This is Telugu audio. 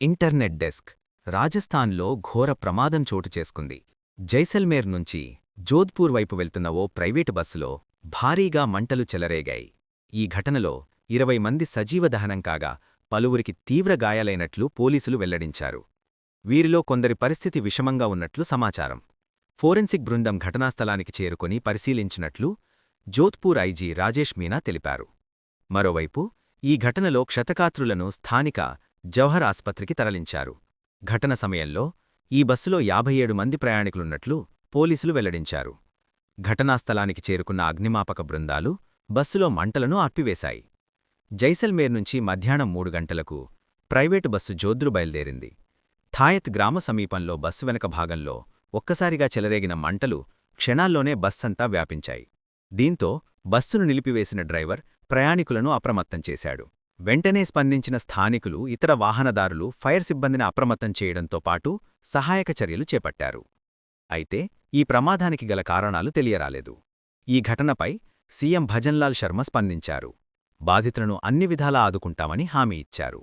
ఇంటర్నెట్ డెస్క్ రాజస్థాన్లో ఘోర ప్రమాదం చోటు చేసుకుంది. జైసల్మేర్ నుంచి జోధ్పూర్ వైపు వెళ్తున్న ఓ ప్రైవేటు బస్సులో భారీగా మంటలు చెలరేగాయి. ఈ ఘటనలో ఇరవై మంది సజీవ దహనం కాగా పలువురికి తీవ్ర గాయాలైనట్లు పోలీసులు వెల్లడించారు. వీరిలో కొందరి పరిస్థితి విషమంగా ఉన్నట్లు సమాచారం. ఫోరెన్సిక్ బృందం ఘటనాస్థలానికి చేరుకొని పరిశీలించినట్లు జోధ్పూర్ ఐజీ రాజేష్ మీనా తెలిపారు. మరోవైపు ఈ ఘటనలో క్షతకాత్రులను స్థానిక జవహర్ ఆస్పత్రికి తరలించారు. ఘటన సమయంలో ఈ బస్సులో యాభై ఏడు మంది ప్రయాణికులున్నట్లు పోలీసులు వెల్లడించారు. ఘటనాస్థలానికి చేరుకున్న అగ్నిమాపక బృందాలు బస్సులో మంటలను ఆర్పివేశాయి. జైసల్మేర్ నుంచి మధ్యాహ్నం మూడు గంటలకు ప్రైవేటు బస్సు జోద్రు బయల్దేరింది. థాయత్ గ్రామ సమీపంలో బస్సు వెనక భాగంలో ఒక్కసారిగా చెలరేగిన మంటలు క్షణాల్లోనే బస్సంతా వ్యాపించాయి. దీంతో బస్సును నిలిపివేసిన డ్రైవర్ ప్రయాణికులను అప్రమత్తం చేశాడు. వెంటనే స్పందించిన స్థానికులు ఇతర వాహనదారులు ఫైర్ సిబ్బందిని అప్రమత్తం చేయడంతో పాటు సహాయక చర్యలు చేపట్టారు. అయితే ఈ ప్రమాదానికి గల కారణాలు తెలియరాలేదు. ఈ ఘటనపై సీఎం భజన్లాల్ శర్మ స్పందించారు. బాధితులను అన్ని విధాలా ఆదుకుంటామని హామీ ఇచ్చారు.